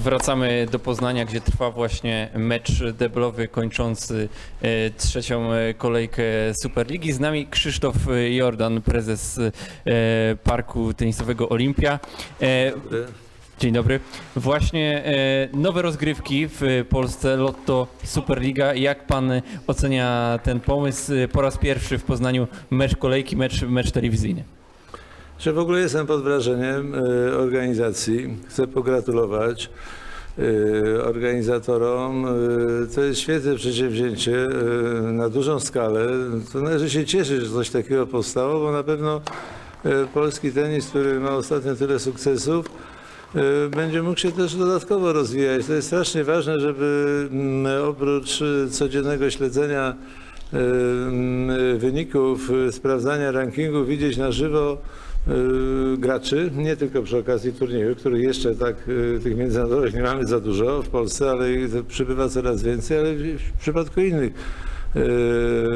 Wracamy do Poznania, gdzie trwa właśnie mecz deblowy kończący e, trzecią e, kolejkę Superligi. Z nami Krzysztof e, Jordan, prezes Parku Tenisowego Olimpia. Dzień dobry. Właśnie nowe rozgrywki w Polsce, Lotto Superliga. Jak pan ocenia ten pomysł? Po raz pierwszy w Poznaniu mecz kolejki, mecz, mecz telewizyjny. Że w ogóle jestem pod wrażeniem e, organizacji. Chcę pogratulować e, organizatorom. E, To jest świetne przedsięwzięcie na dużą skalę. To należy się cieszyć, że coś takiego powstało, bo na pewno polski tenis, który ma ostatnio tyle sukcesów, będzie mógł się też dodatkowo rozwijać. To jest strasznie ważne, żeby mm, oprócz codziennego śledzenia mm, wyników, sprawdzania rankingów, widzieć na żywo graczy, nie tylko przy okazji turnieju, których jeszcze tak e, tych międzynarodowych nie mamy za dużo w Polsce, ale przybywa coraz więcej, ale w przypadku innych e,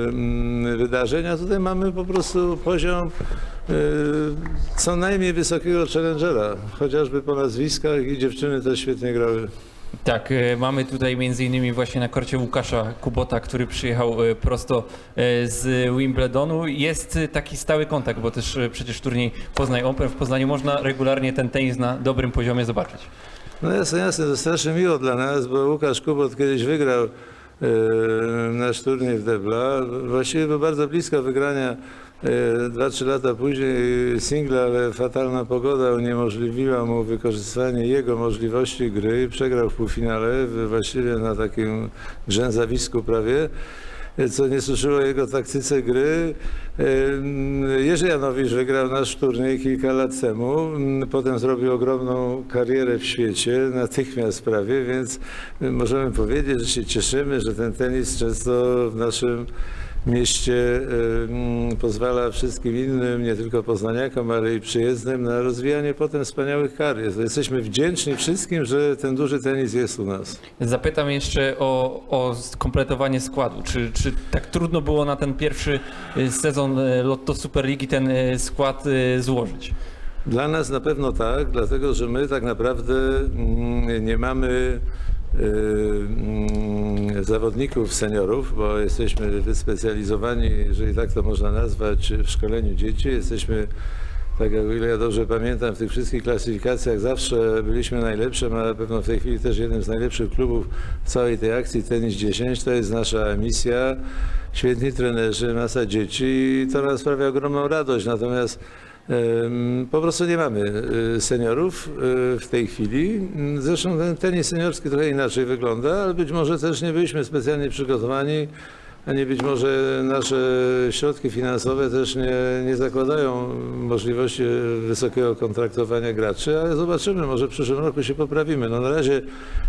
mm, wydarzeń, a tutaj mamy po prostu poziom co najmniej wysokiego challengera, chociażby po nazwiskach i dziewczyny też świetnie grały. Tak, e, mamy tutaj między innymi właśnie na korcie Łukasza Kubota, który przyjechał e, prosto e, z Wimbledonu. Jest taki stały kontakt, bo też przecież turniej Poznań Open w Poznaniu można regularnie ten tenis na dobrym poziomie zobaczyć. No jasne, jasne, to strasznie miło dla nas, bo Łukasz Kubot kiedyś wygrał nasz turniej w Debla. Właściwie był bardzo blisko wygrania e, dwa, trzy lata później singla, ale fatalna pogoda uniemożliwiła mu wykorzystywanie jego możliwości gry i przegrał w półfinale, właściwie na takim grzęzawisku prawie co nie suszyło jego taktyce gry. Ym, Jerzy Janowicz wygrał nasz turniej kilka lat temu, Ym, potem zrobił ogromną karierę w świecie, natychmiast prawie, więc y, możemy powiedzieć, że się cieszymy, że ten tenis często w naszym mieście pozwala wszystkim innym, nie tylko poznaniakom, ale i przyjezdnym na rozwijanie potem wspaniałych karier. Jesteśmy wdzięczni wszystkim, że ten duży tenis jest u nas. Zapytam jeszcze o, o skompletowanie składu. Czy, czy tak trudno było na ten pierwszy e, sezon e, Lotto Superligi ten e, skład złożyć? Dla nas na pewno tak, dlatego że my tak naprawdę mm, nie mamy zawodników seniorów, bo jesteśmy wyspecjalizowani, jeżeli tak to można nazwać, w szkoleniu dzieci. Jesteśmy, tak jak ile ja dobrze pamiętam, w tych wszystkich klasyfikacjach zawsze byliśmy najlepszym, a na pewno w tej chwili też jednym z najlepszych klubów w całej tej akcji Tenis 10. To jest nasza misja. Świetni trenerzy, masa dzieci i to nas sprawia ogromną radość. Natomiast Po prostu nie mamy y, seniorów y, w tej chwili. Zresztą ten tenis seniorski trochę inaczej wygląda, ale być może też nie byliśmy specjalnie przygotowani, a nie być może nasze środki finansowe też nie, nie zakładają możliwości wysokiego kontraktowania graczy, ale zobaczymy, może w przyszłym roku się poprawimy. No na razie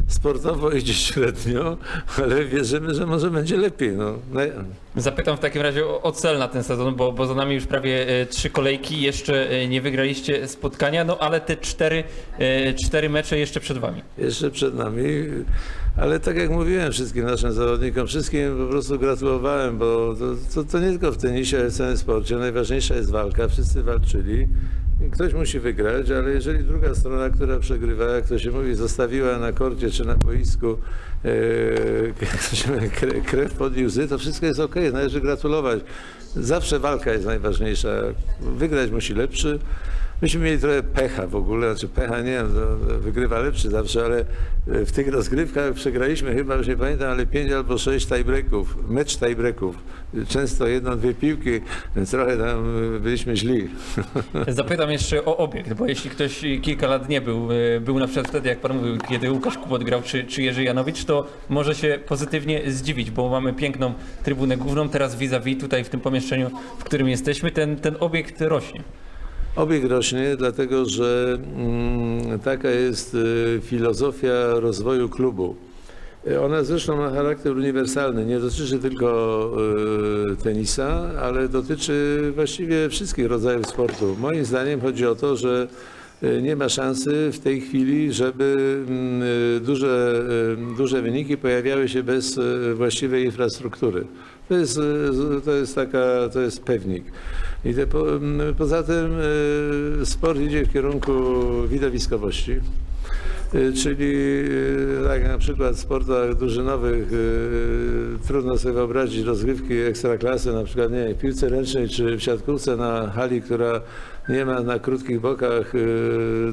sportowo idzie średnio, ale wierzymy, że może będzie lepiej. No. Zapytam w takim razie o, o cel na ten sezon, bo, bo za nami już prawie e, trzy kolejki, jeszcze e, nie wygraliście spotkania, no ale te cztery, e, cztery mecze jeszcze przed wami. jeszcze przed nami. Ale tak jak mówiłem wszystkim naszym zawodnikom, wszystkim po prostu gratulowałem, bo to, to, to nie tylko w tenisie, ale w całym sporcie. Najważniejsza jest walka, wszyscy walczyli. Ktoś musi wygrać, ale jeżeli druga strona, która przegrywa, jak to się mówi, zostawiła na korcie czy na boisku e, krew pod łzy, to wszystko jest ok, należy gratulować. Zawsze walka jest najważniejsza. Wygrać musi lepszy. Myśmy mieli trochę pecha w ogóle, znaczy pecha nie wiem, wygrywa lepszy zawsze, ale w tych rozgrywkach przegraliśmy chyba, już nie pamiętam, ale pięć albo sześć tiebreaków, mecz tiebreaków. Często jedną, dwie piłki, więc trochę tam byliśmy źli. Zapytam jeszcze o obiekt, bo jeśli ktoś kilka lat nie był, e, był na przykład wtedy, jak pan mówił, kiedy Łukasz Kubot grał, czy, czy Jerzy Janowicz, to może się pozytywnie zdziwić, bo mamy piękną trybunę główną, teraz vis-a-vis tutaj w tym pomieszczeniu, w którym jesteśmy, ten, ten obiekt rośnie. Obieg rośnie, dlatego że mm, taka jest y, filozofia rozwoju klubu. Y, Ona zresztą ma charakter uniwersalny, nie dotyczy tylko y, tenisa, ale dotyczy właściwie wszystkich rodzajów sportu. Moim zdaniem chodzi o to, że nie ma szansy w tej chwili, żeby mm, duże, duże wyniki pojawiały się bez właściwej infrastruktury. To jest, y, to jest taka, to jest pewnik. I te, poza tym y, sport idzie w kierunku widowiskowości. Y, Czyli y, tak na przykład w sportach drużynowych y, trudno sobie wyobrazić rozgrywki ekstraklasy, na przykład nie, w piłce ręcznej czy w siatkówce na hali, która nie ma na krótkich bokach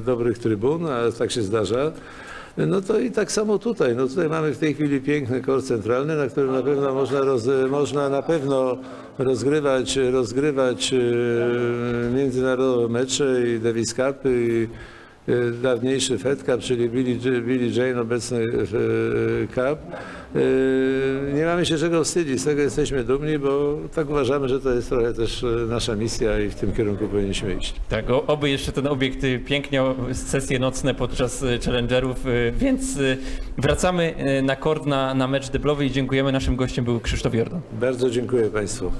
dobrych trybun, a tak się zdarza. No to i tak samo tutaj. No tutaj mamy w tej chwili piękny kor centralny, na którym na pewno można, roz, można na pewno rozgrywać, rozgrywać międzynarodowe mecze i Davis Cup i dawniejszy Fed Cup, czyli Billie, Billie Jane, obecny e, Cup. E, Nie mamy się czego wstydzić, z tego jesteśmy dumni, bo tak uważamy, że to jest trochę też nasza misja i w tym kierunku powinniśmy iść. Tak, oby jeszcze ten obiekt y, pięknie, sesje nocne podczas y, challengerów, y, więc y, wracamy y, na kord na, na mecz deblowy i dziękujemy. Naszym gościem był Krzysztof Jordan. Bardzo dziękuję Państwu.